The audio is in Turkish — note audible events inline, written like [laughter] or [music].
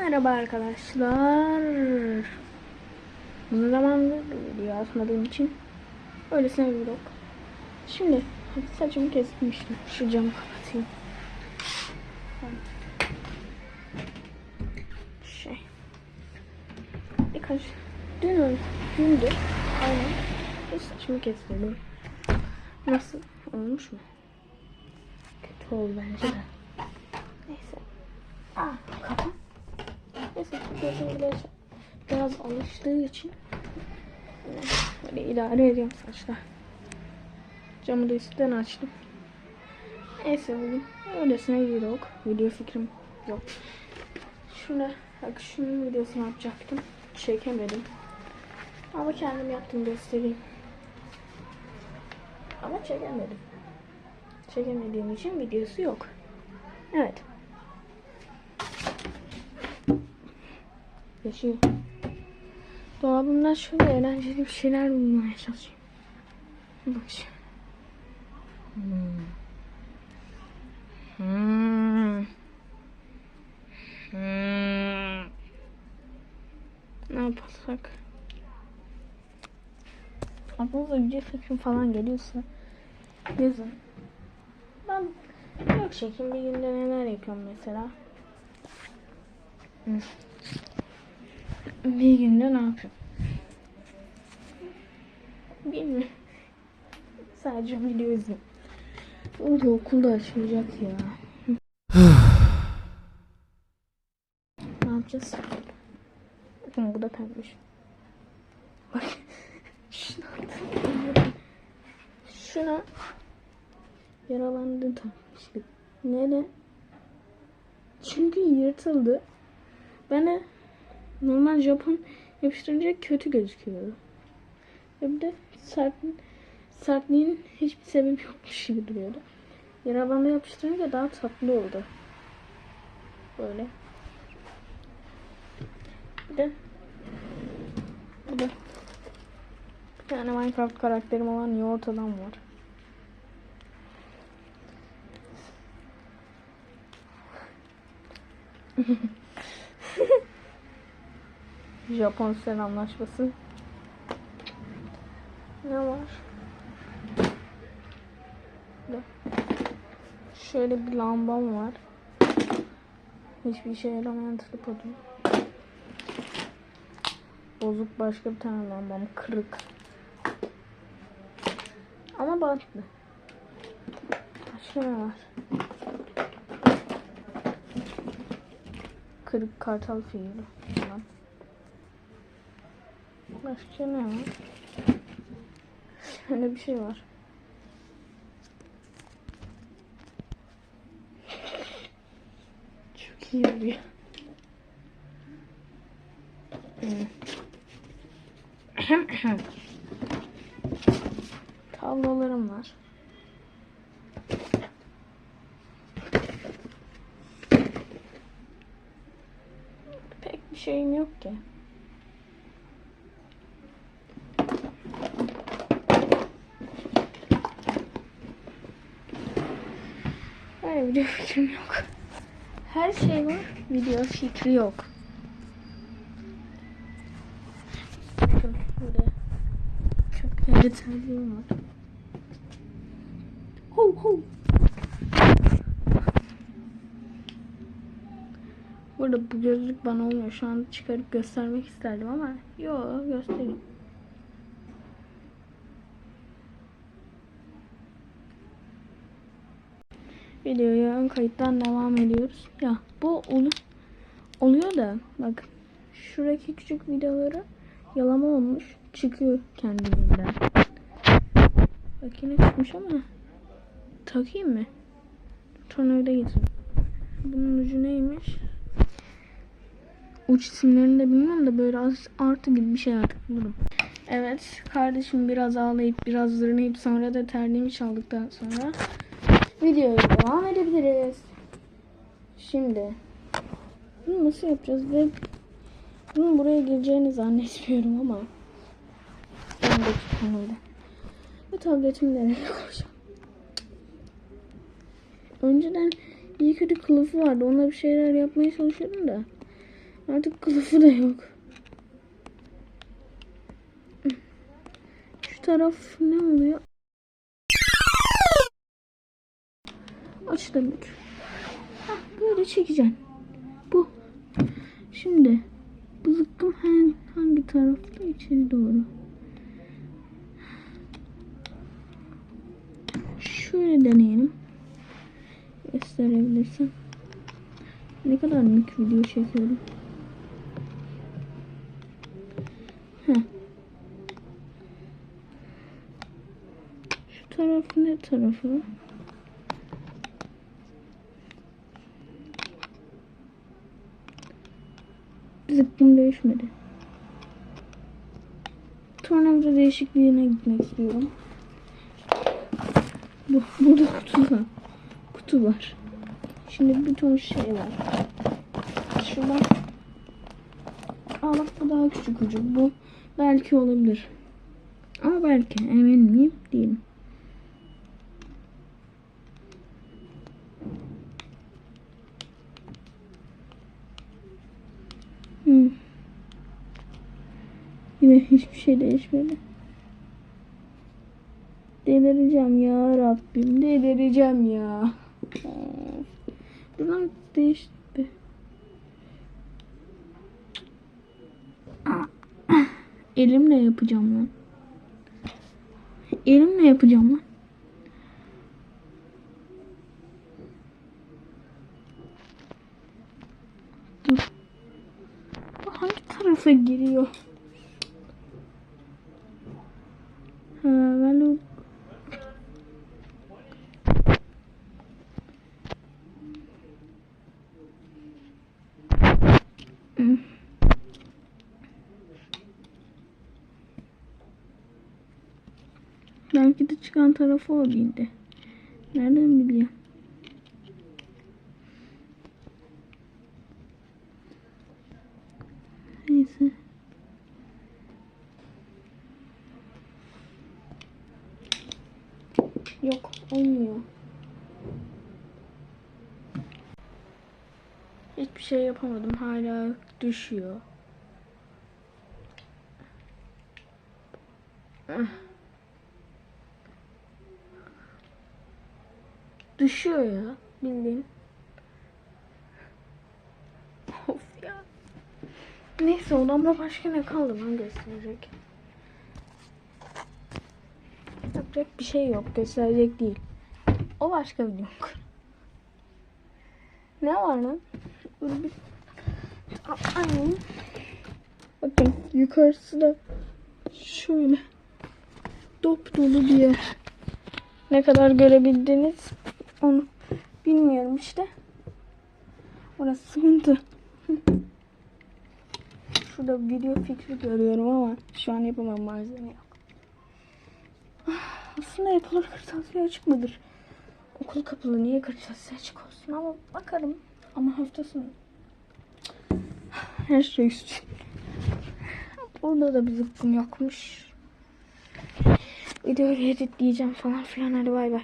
Merhaba arkadaşlar. Uzun zamandır video atmadığım için öylesine bir vlog. Şimdi saçımı kesmiştim. Şu camı kapatayım. Şey. Birkaç dün gündü. Aynen. Bu saçımı kestirdim. Nasıl olmuş mu? Kötü oldu bence de. Neyse. Aa kapı. Gözüm biraz, biraz alıştığı için böyle idare ediyorum saçlar. Camı da üstten açtım. Neyse bugün öylesine vlog. Video fikrim yok. Şuna bak şunun videosunu yapacaktım. Çekemedim. Ama kendim yaptım göstereyim. Ama çekemedim. Çekemediğim için videosu yok. Evet. Yaşıyor. Dolabımdan şöyle eğlenceli bir şeyler bulmaya çalışayım. Bak şimdi. Hmm. Hmm. Hmm. Ne yapalsak? Aklınıza video fikrim falan geliyorsa yazın. Ben yok şekim bir günde neler yapıyorum mesela. Hmm. Bir günde ne yapıyorum? Bilmiyorum. Sadece video izliyorum. O da okulda açılacak ya. ne yapacağız? Bakın bu da pembiş. Bak. Şuna Şuna yaralandı takmıştık. Neden? Çünkü yırtıldı. De normal Japon yapıştırınca kötü gözüküyordu. Ve bir de sert, sertliğin hiçbir sebebi yokmuş gibi duruyordu. Yara bandı yapıştırınca daha tatlı oldu. Böyle. Bir de bir de bir tane Minecraft karakterim olan yoğurt adam var. [laughs] Japon selamlaşması. Ne var? Şöyle bir lambam var. Hiçbir işe yaramayan tripodum. Bozuk başka bir tane lambam. Kırık. Ama bantlı. Başka ne var? Kırık kartal figürü. Başka ne var? Şöyle bir şey var. Çok iyi. Hmm. Tavlalarım var. Pek bir şeyim yok ki. Hayır video fikrim yok. Her şey var. Video fikri yok. Bakın burada terliğim var. Hov hov. Burada bu gözlük bana olmuyor. Şu an çıkarıp göstermek isterdim ama yok göstereyim. Videoya ön kayıttan devam ediyoruz. Ya bu olu oluyor da bak şuradaki küçük videoları yalama olmuş çıkıyor kendiliğinden. Bak yine çıkmış ama takayım mı? Tornavida getir. Bunun ucu neymiş? Uç isimlerini de bilmem de böyle az artı gibi bir şey artık bulurum. Evet kardeşim biraz ağlayıp biraz zırnayıp sonra da terliğimi çaldıktan sonra videoya devam edebiliriz. Şimdi bunu nasıl yapacağız ve bunun buraya gireceğini zannetmiyorum ama öndeki panelde. Bu tabletimi nereye koyacağım? Önceden iyi kötü kılıfı vardı. Onunla bir şeyler yapmaya çalışıyordum da. Artık kılıfı da yok. Şu taraf ne oluyor? Aç böyle çekeceksin. Bu. Şimdi bu zıkkım hangi, tarafta? içeri doğru. Şöyle deneyelim. Gösterebilirsin. Ne kadar mük video çekiyorum. Heh. Şu taraf ne tarafı? Zıkkım değişmedi. Tornavida değişikliğine gitmek istiyorum. Bu, burada kutu var. Kutu var. Şimdi bir ton şey var. Şuradan. Aa bak bu daha küçük ucu. Bu belki olabilir. Ama belki emin miyim? Değilim. Hmm. Yine hiçbir şey değişmedi. Delireceğim ya Rabbim. Delireceğim ya. Buradan değişti. be. Elimle yapacağım lan. Elimle yapacağım lan. Dur. Bu tarafa giriyor? Ha, ben. Belki de çıkan tarafı o değildi. Nereden biliyorum? Neyse. Yok olmuyor. Hiçbir şey yapamadım. Hala düşüyor. Ah. Düşüyor ya. Bildiğin. Of ya. Neyse odamda başka ne kaldı lan gösterecek. Yapacak bir şey yok. Gösterecek değil. O başka bir yok. Ne var lan? Aynen. Bakın yukarısı da şöyle dop dolu bir yer. Ne kadar görebildiniz onu bilmiyorum işte. Orası sıkıntı. [laughs] Şurada video fikri görüyorum ama şu an yapamam malzeme yok. Aslında yapılır kırtasiye açık mıdır? Okul kapalı niye kırtasiye açık olsun ama bakarım. Ama hafta. Her şey üstü. Burada da bir zıkkım yokmuş. Videoyu editleyeceğim falan filan hadi bay bay.